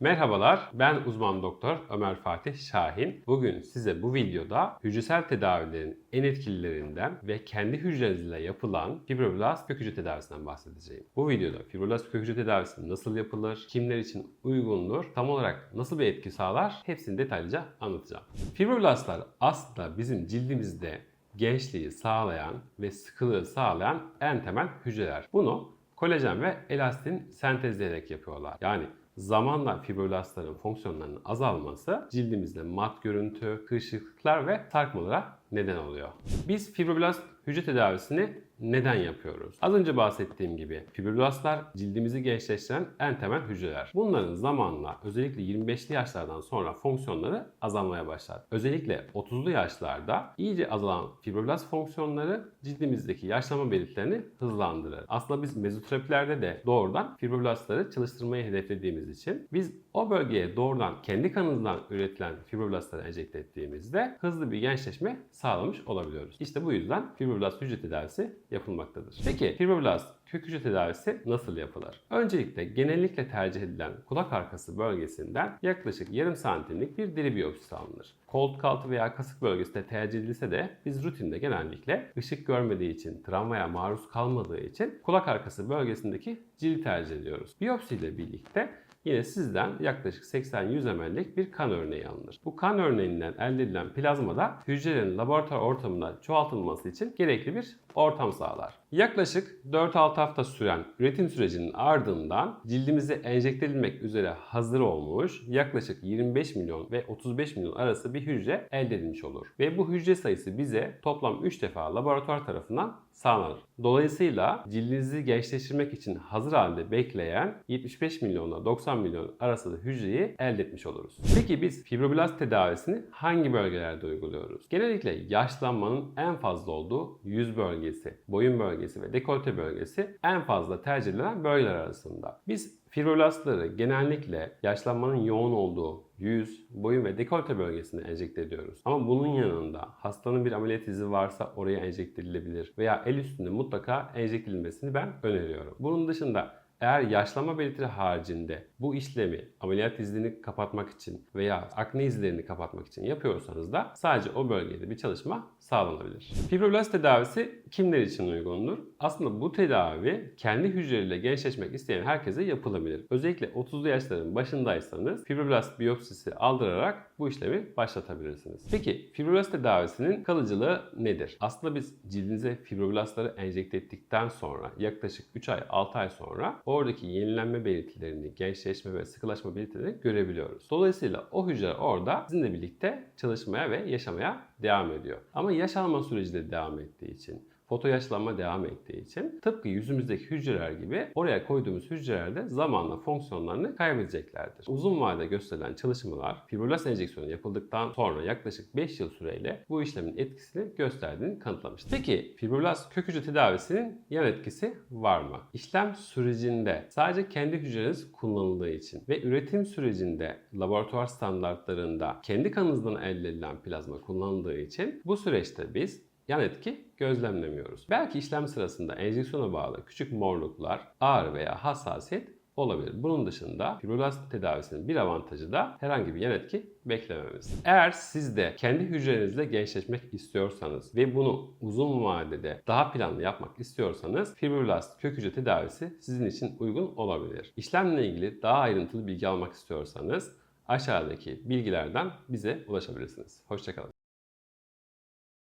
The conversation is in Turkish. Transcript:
Merhabalar, ben uzman doktor Ömer Fatih Şahin. Bugün size bu videoda hücresel tedavilerin en etkililerinden ve kendi hücrenizle yapılan fibroblast kök hücre tedavisinden bahsedeceğim. Bu videoda fibroblast kök hücre tedavisi nasıl yapılır, kimler için uygundur, tam olarak nasıl bir etki sağlar hepsini detaylıca anlatacağım. Fibroblastlar aslında bizim cildimizde gençliği sağlayan ve sıkılığı sağlayan en temel hücreler. Bunu kolajen ve elastin sentezleyerek yapıyorlar. Yani zamanla fibroblastların fonksiyonlarının azalması cildimizde mat görüntü, kırışıklıklar ve sarkmalara neden oluyor. Biz fibroblast hücre tedavisini neden yapıyoruz? Az önce bahsettiğim gibi fibroblastlar cildimizi gençleştiren en temel hücreler. Bunların zamanla özellikle 25'li yaşlardan sonra fonksiyonları azalmaya başlar. Özellikle 30'lu yaşlarda iyice azalan fibroblast fonksiyonları cildimizdeki yaşlanma belirtilerini hızlandırır. Aslında biz mezoterapilerde de doğrudan fibroblastları çalıştırmayı hedeflediğimiz için biz o bölgeye doğrudan kendi kanımızdan üretilen fibroblastları enjekte ettiğimizde hızlı bir gençleşme sağlamış olabiliyoruz. İşte bu yüzden fibroblast hücre tedavisi yapılmaktadır. Peki fibroblast kök hücre tedavisi nasıl yapılır? Öncelikle genellikle tercih edilen kulak arkası bölgesinden yaklaşık yarım santimlik bir deri biyopsisi alınır. Koltuk altı veya kasık bölgesinde tercih edilse de biz rutinde genellikle ışık görmediği için, travmaya maruz kalmadığı için kulak arkası bölgesindeki cildi tercih ediyoruz. Biyopsi ile birlikte Yine sizden yaklaşık 80-100 ml'lik bir kan örneği alınır. Bu kan örneğinden elde edilen plazmada hücrelerin laboratuvar ortamında çoğaltılması için gerekli bir ortam sağlar. Yaklaşık 4-6 hafta süren üretim sürecinin ardından cildimize enjekte edilmek üzere hazır olmuş yaklaşık 25 milyon ve 35 milyon arası bir hücre elde edilmiş olur. Ve bu hücre sayısı bize toplam 3 defa laboratuvar tarafından sağlanır. Dolayısıyla cildinizi gençleştirmek için hazır halde bekleyen 75 milyonla 90 milyon arasında hücreyi elde etmiş oluruz. Peki biz fibroblast tedavisini hangi bölgelerde uyguluyoruz? Genellikle yaşlanmanın en fazla olduğu yüz bölgesi, boyun bölgesi ve dekolte bölgesi en fazla tercih edilen bölgeler arasında. Biz Fibroblastları genellikle yaşlanmanın yoğun olduğu yüz, boyun ve dekolte bölgesine enjekte ediyoruz. Ama bunun yanında hastanın bir ameliyat izi varsa oraya enjekte edilebilir veya el üstünde mutlaka enjekte edilmesini ben öneriyorum. Bunun dışında eğer yaşlanma belirtileri haricinde bu işlemi ameliyat izini kapatmak için veya akne izlerini kapatmak için yapıyorsanız da sadece o bölgede bir çalışma sağlanabilir. Fibroblast tedavisi kimler için uygundur? Aslında bu tedavi kendi hücreleriyle gençleşmek isteyen herkese yapılabilir. Özellikle 30'lu yaşların başındaysanız fibroblast biyopsisi aldırarak bu işlemi başlatabilirsiniz. Peki fibroblast tedavisinin kalıcılığı nedir? Aslında biz cildinize fibroblastları enjekte ettikten sonra yaklaşık 3 ay 6 ay sonra oradaki yenilenme belirtilerini, gençleşme ve sıkılaşma belirtilerini görebiliyoruz. Dolayısıyla o hücre orada sizinle birlikte çalışmaya ve yaşamaya devam ediyor. Ama yaş alma süreci de devam ettiği için foto yaşlanma devam ettiği için tıpkı yüzümüzdeki hücreler gibi oraya koyduğumuz hücrelerde zamanla fonksiyonlarını kaybedeceklerdir. Uzun vadede gösterilen çalışmalar fibroblast enjeksiyonu yapıldıktan sonra yaklaşık 5 yıl süreyle bu işlemin etkisini gösterdiğini kanıtlamıştır. Peki fibroblast kök hücre tedavisinin yan etkisi var mı? İşlem sürecinde sadece kendi hücreniz kullanıldığı için ve üretim sürecinde laboratuvar standartlarında kendi kanınızdan elde edilen plazma kullanıldığı için bu süreçte biz yan etki gözlemlemiyoruz. Belki işlem sırasında enjeksiyona bağlı küçük morluklar, ağrı veya hassasiyet olabilir. Bunun dışında fibroblast tedavisinin bir avantajı da herhangi bir yan etki beklememiz. Eğer siz de kendi hücrenizle gençleşmek istiyorsanız ve bunu uzun vadede daha planlı yapmak istiyorsanız fibroblast kök hücre tedavisi sizin için uygun olabilir. İşlemle ilgili daha ayrıntılı bilgi almak istiyorsanız aşağıdaki bilgilerden bize ulaşabilirsiniz. Hoşçakalın.